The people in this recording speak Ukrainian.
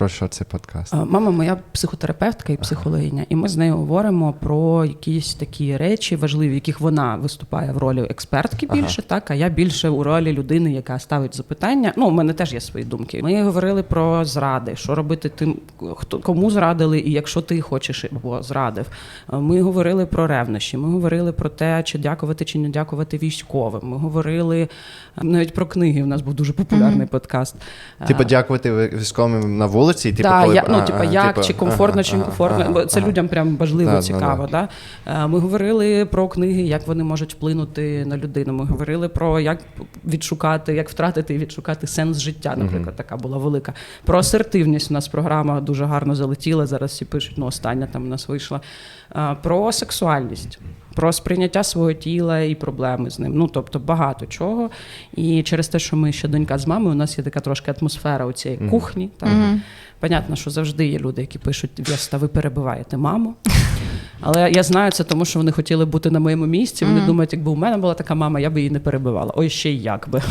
про що цей подкаст? Мама моя психотерапевтка і психологиня, і ми з нею говоримо про якісь такі речі важливі, яких вона виступає в ролі експертки більше, так а я більше у ролі людини, яка ставить запитання. Ну, у мене теж є свої думки. Ми говорили про зради, що робити тим, хто кому зрадили, і якщо ти хочеш або зрадив. Ми говорили про ревнощі. Ми говорили про те, чи дякувати, чи не дякувати військовим. Ми говорили навіть про книги. У нас був дуже популярний подкаст. Типу, дякувати військовим на вулиці, і типу, да, коли... я, ну, а, як, типу, чи комфортно, ага, чи некомфортно. ага, бо це ага. людям прям важливо, Да, да, цікаво. Да, Е, Ми говорили про книги, як вони можуть вплинути на людину. Ми говорили про як відшукати, як втратити і відшукати сенс життя, наприклад, така була велика. Про асертивність у нас програма дуже гарно залетіла. Зараз всі пишуть, ну остання там у нас вийшла. Е, Про сексуальність. Про сприйняття свого тіла і проблеми з ним. Ну тобто багато чого. І через те, що ми ще донька з мамою, у нас є така трошки атмосфера у цієї кухні. Так. Понятно, що завжди є люди, які пишуть Веста, ви перебиваєте маму. Але я знаю це, тому що вони хотіли бути на моєму місці. Вони думають, якби у мене була така мама, я би її не перебивала. Ой, ще й як би.